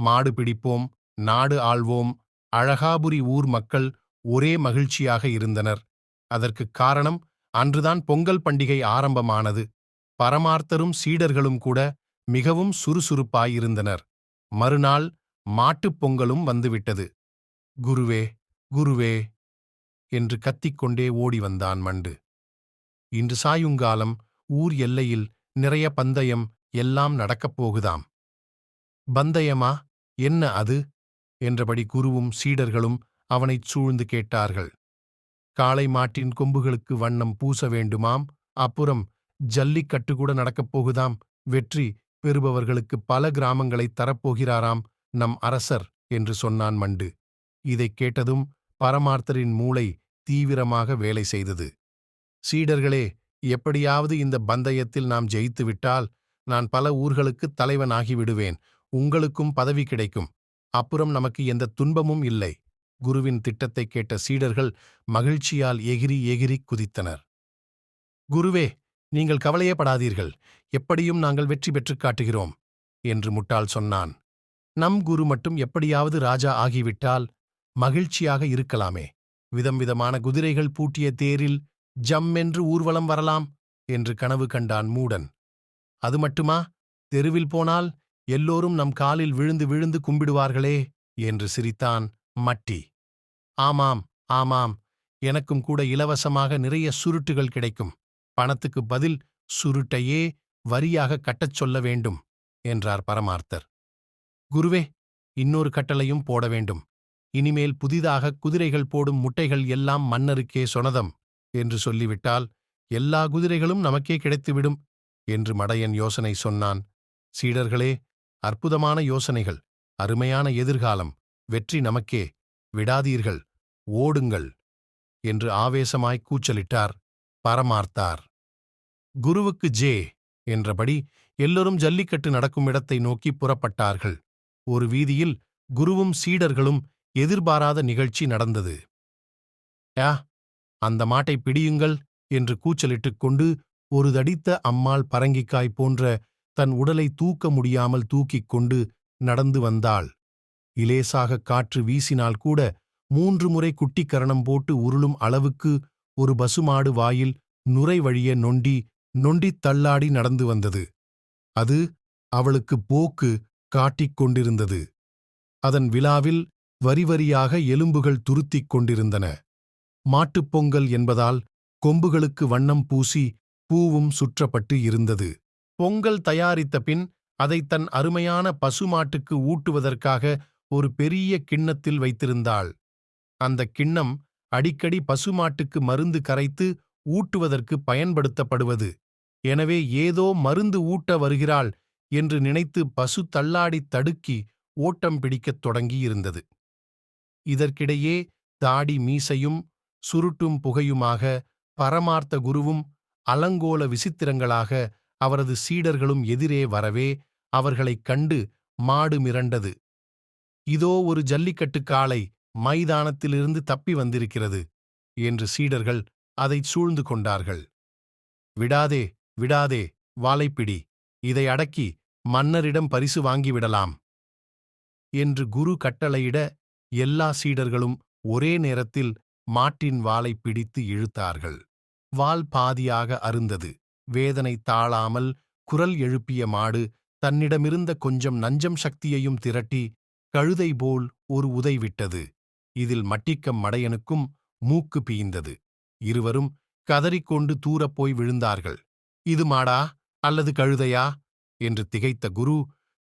மாடு பிடிப்போம் நாடு ஆள்வோம் அழகாபுரி ஊர் மக்கள் ஒரே மகிழ்ச்சியாக இருந்தனர். அதற்குக் காரணம் அன்றுதான் பொங்கல் பண்டிகை ஆரம்பமானது. பரமார்த்தரும் சீடர்களும் கூட மிகவும் சுறுசுறுப்பாயிருந்தனர். மறுநாள் மாட்டுப் பொங்கலும் வந்துவிட்டது. குருவே குருவே என்று கத்திக்கொண்டே ஓடி வந்தான் மண்டு. இன்று சாயுங்காலம் ஊர் எல்லையில் நிறைய பந்தயம் எல்லாம் நடக்கப் போகுதாம் பந்தயமா? என்ன அது? என்றபடி குருவும் சீடர்களும் அவனைச் சூழ்ந்து கேட்டார்கள். காளை மாட்டின் கொம்புகளுக்கு வண்ணம் பூச வேண்டுமாம். அப்புறம் ஜல்லிக்கட்டு கூட நடக்கப் போகுதாம். வெற்றி பெறுபவர்களுக்கு பல கிராமங்களைத் தரப்போகிறாராம் நம் அரசர் என்று சொன்னான் மண்டு. இதைக் கேட்டதும் பரமார்த்தரின் மூளை தீவிரமாக வேலை செய்தது. சீடர்களே எப்படியாவது இந்த பந்தயத்தில் நாம் ஜெயித்துவிட்டால் நான் பல ஊர்களுக்குத் தலைவனாகிவிடுவேன். உங்களுக்கும் பதவி கிடைக்கும். அப்புறம் நமக்கு எந்த துன்பமும் இல்லை. குருவின் திட்டத்தைக் கேட்ட சீடர்கள் மகிழ்ச்சியால் எகிரி எகிரி குதித்தனர். குருவே நீங்கள் கவலையப்படாதீர்கள் எப்படியும் நாங்கள் வெற்றி பெற்றுக் காட்டுகிறோம் என்று முட்டாள் சொன்னான். நம் குரு மட்டும் எப்படியாவது ராஜா ஆகிவிட்டால் மகிழ்ச்சியாக இருக்கலாமே. விதம் விதமான குதிரைகள் பூட்டிய தேரில் ஜம் என்று ஊர்வலம் வரலாம் என்று கனவு கண்டான் மூடன். அது மட்டுமா? தெருவில் போனால் எல்லோரும் நம் காலில் விழுந்து விழுந்து கும்பிடுவார்களே என்று சிரித்தான் மட்டி. ஆமாம் ஆமாம் எனக்கும் கூட இலவசமாக நிறைய சுருட்டுகள் கிடைக்கும். பணத்துக்கு பதில் சுருட்டையே வரியாக கட்டச் சொல்ல வேண்டும் என்றார் பரமார்த்தர். குருவே இன்னொரு கட்டளையும் போட வேண்டும். இனிமேல் புதிதாக குதிரைகள் போடும் முட்டைகள் எல்லாம் மன்னருக்கே சொனதம் என்று சொல்லிவிட்டால் எல்லா குதிரைகளும் நமக்கே கிடைத்துவிடும் என்று மடையன் யோசனை சொன்னான். சீடர்களே அற்புதமான யோசனைகள் அருமையான எதிர்காலம் வெற்றி நமக்கே விடாதீர்கள் ஓடுங்கள் என்று ஆவேசமாய் கூச்சலிட்டார் பரமார்த்தார். குருவுக்கு ஜே என்றபடி எல்லோரும் ஜல்லிக்கட்டு நடக்கும் இடத்தை நோக்கி புறப்பட்டார்கள். ஒரு வீதியில் குருவும் சீடர்களும் எதிர்பாராத நிகழ்ச்சி நடந்தது. யா அந்த மாட்டை பிடியுங்கள் என்று கூச்சலிட்டுக் கொண்டு ஒரு தடித்த அம்மாள் பரங்கிக்காய் போன்ற தன் உடலை தூக்க முடியாமல் தூக்கிக் கொண்டு நடந்து வந்தாள். இலேசாக காற்று வீசினால் கூட மூன்று முறை குட்டிக்கரணம் போட்டு உருளும் அளவுக்கு ஒரு பசுமாடு வாயில் நுரை வழிய நொண்டி நொண்டித் தள்ளாடி நடந்து வந்தது. அது அவளுக்கு போக்கு காட்டிக் கொண்டிருந்தது. அதன் விழாவில் வரிவரியாக எலும்புகள் துருத்திக் கொண்டிருந்தன. மாட்டுப் பொங்கல் என்பதால் கொம்புகளுக்கு வண்ணம் பூசி பூவும் சுற்றப்பட்டு இருந்தது. பொங்கல் தயாரித்த பின் அதை தன் அருமையான பசுமாட்டுக்கு ஊட்டுவதற்காக ஒரு பெரிய கிண்ணத்தில் வைத்திருந்தாள். அந்த கிண்ணம் அடிக்கடி பசுமாட்டுக்கு மருந்து கரைத்து ஊட்டுவதற்கு பயன்படுத்தப்படுவது. எனவே ஏதோ மருந்து ஊட்ட வருகிறாள் என்று நினைத்து பசு தள்ளாடித் தடுக்கி ஓட்டம் பிடிக்கத் தொடங்கியிருந்தது. இதற்கிடையே தாடி மீசையும் சுருட்டும் புகையுமாக பரமார்த்த குருவும் அலங்கோல விசித்திரங்களாக அவரது சீடர்களும் எதிரே வரவே அவர்களைக் கண்டு மாடு மிரண்டது. இதோ ஒரு ஜல்லிக்கட்டு காளை மைதானத்திலிருந்து தப்பி வந்திருக்கிறது என்று சீடர்கள் அதைச் சூழ்ந்து கொண்டார்கள். விடாதே விடாதே வாழைப்பிடி இதை அடக்கி மன்னரிடம் பரிசு வாங்கிவிடலாம் என்று குரு கட்டளையிட எல்லா சீடர்களும் ஒரே நேரத்தில் மாட்டின் வாலை பிடித்து இழுத்தார்கள். வால் பாதியாக அருந்தது. வேதனை தாழாமல் குரல் எழுப்பிய மாடு தன்னிடமிருந்த கொஞ்சம் நஞ்சம் சக்தியையும் திரட்டி கழுதை போல் ஒரு உதைவிட்டது இதில் மட்டிக்கம் மடையனுக்கும் மூக்கு பீய்ந்தது. இருவரும் கதறிக்கொண்டு தூரப் போய் விழுந்தார்கள். இது மாடா? அல்லது கழுதையா? என்று திகைத்த குரு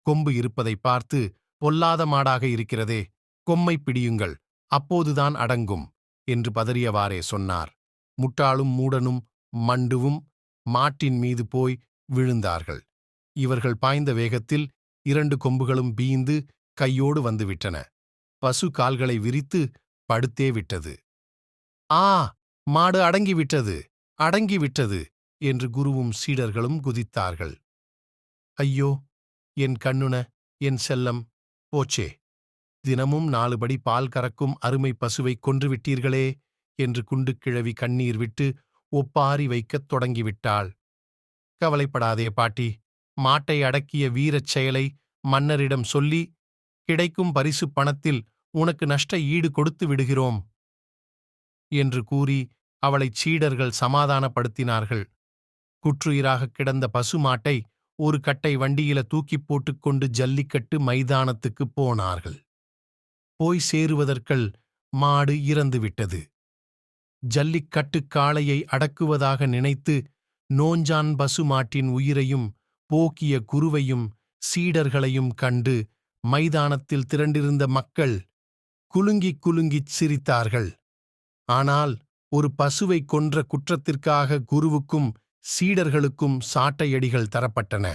கொம்பு இருப்பதைப் பார்த்து பொல்லாத மாடாக இருக்கிறதே கொம்மை பிடியுங்கள் அப்போதுதான் அடங்கும் என்று பதறியவாறே சொன்னார். முட்டாளும் மூடனும் மண்டுவும் மாட்டின் மீது போய் விழுந்தார்கள். இவர்கள் பாய்ந்த வேகத்தில் இரண்டு கொம்புகளும் பீந்து கையோடு வந்துவிட்டன. பசு கால்களை விரித்து படுத்தே விட்டது. ஆ மாடு அடங்கிவிட்டது அடங்கிவிட்டது என்று குருவும் சீடர்களும் குதித்தார்கள். ஐயோ என் கண்ணுன என் செல்லம் போச்சே தினமும் நாலுபடி பால் கறக்கும் அருமை பசுவைக் கொன்றுவிட்டீர்களே என்று குண்டுக்கிழவி கண்ணீர் விட்டு ஒப்பாரி வைக்கத் தொடங்கிவிட்டாள். கவலைப்படாதே பாட்டி மாட்டை அடக்கிய வீரச் செயலை மன்னரிடம் சொல்லி கிடைக்கும் பரிசுப் பணத்தில் உனக்கு நஷ்ட ஈடு கொடுத்து விடுகிறோம். என்று கூறி அவளைச் சீடர்கள் சமாதானப்படுத்தினார்கள். குற்றுயிராகக் கிடந்த பசுமாட்டை ஒரு கட்டை வண்டியில தூக்கிப் போட்டுக்கொண்டு ஜல்லிக்கட்டு மைதானத்துக்குப் போனார்கள். போய் சேருவதற்குள் மாடு இறந்துவிட்டது. ஜல்லிக்கட்டு காளையை அடக்குவதாக நினைத்து நோஞ்சான் பசுமாட்டின் உயிரையும் போக்கிய குருவையும் சீடர்களையும் கண்டு மைதானத்தில் திரண்டிருந்த மக்கள் குலுங்கிக் குலுங்கிச் சிரித்தார்கள். ஆனால் ஒரு பசுவை கொன்ற குற்றத்திற்காக குருவுக்கும் சீடர்களுக்கும் சாட்டையடிகள் தரப்பட்டன.